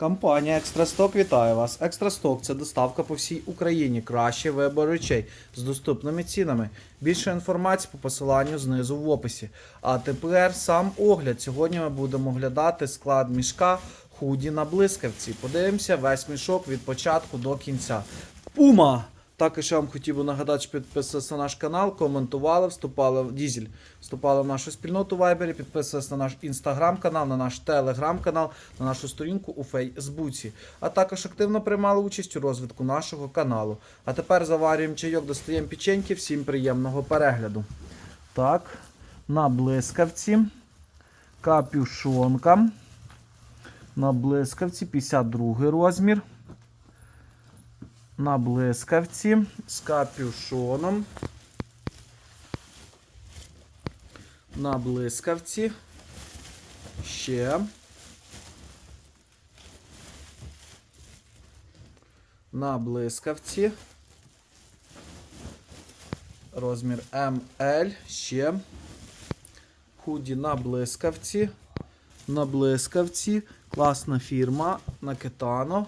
Компанія Екстрасток вітає вас. Екстрасток це доставка по всій Україні. Кращий вибор речей з доступними цінами. Більше інформації по посиланню знизу в описі. А тепер сам огляд. Сьогодні ми будемо оглядати склад мішка худі на блискавці. Подивимося весь мішок від початку до кінця. Пума! Також я вам хотів би нагадати, що підписувалися на наш канал, коментували, вступали в Дізель, вступали в нашу спільноту в Вайбері, підписувалися на наш інстаграм-канал, на наш телеграм-канал, на нашу сторінку у Фейсбуці. А також активно приймали участь у розвитку нашого каналу. А тепер заварюємо чайок, достаємо печеньки. Всім приємного перегляду. Так, на блискавці, капюшонка. На блискавці 52 розмір на блискавці з капюшоном. На блискавці. Ще. На блискавці. Розмір ML. Ще. Худі на блискавці. На блискавці. Класна фірма. На кетано.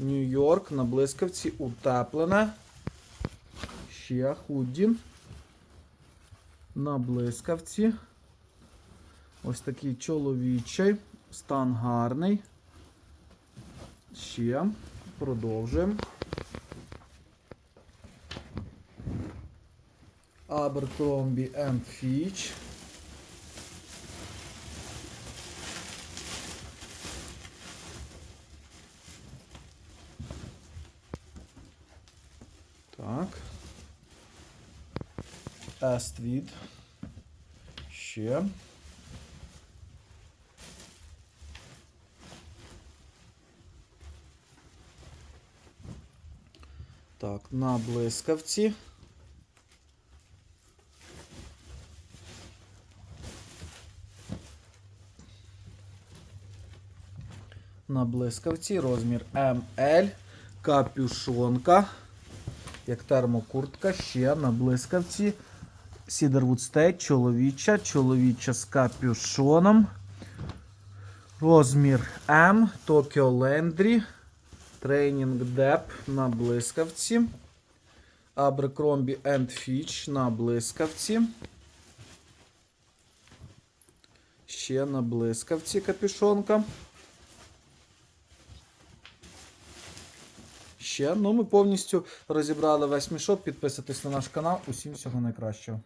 Нью-Йорк на блискавці утеплене. Ще худі. На блискавці. Ось такий чоловічий. Стан гарний. Ще. Продовжуємо. Abercrombie Fitch. Так. Ествід. Ще. Так, на блискавці. На блискавці розмір ML. Капюшонка як термокуртка, ще на блискавці. Cedarwood State, чоловіча, чоловіча з капюшоном. Розмір М, Tokyo Landry, Training Dep на блискавці. Abercrombie Fitch на блискавці. Ще на блискавці капюшонка. Ще, ну ми повністю розібрали весь мішок. Підписуйтесь на наш канал. Усім всього найкращого.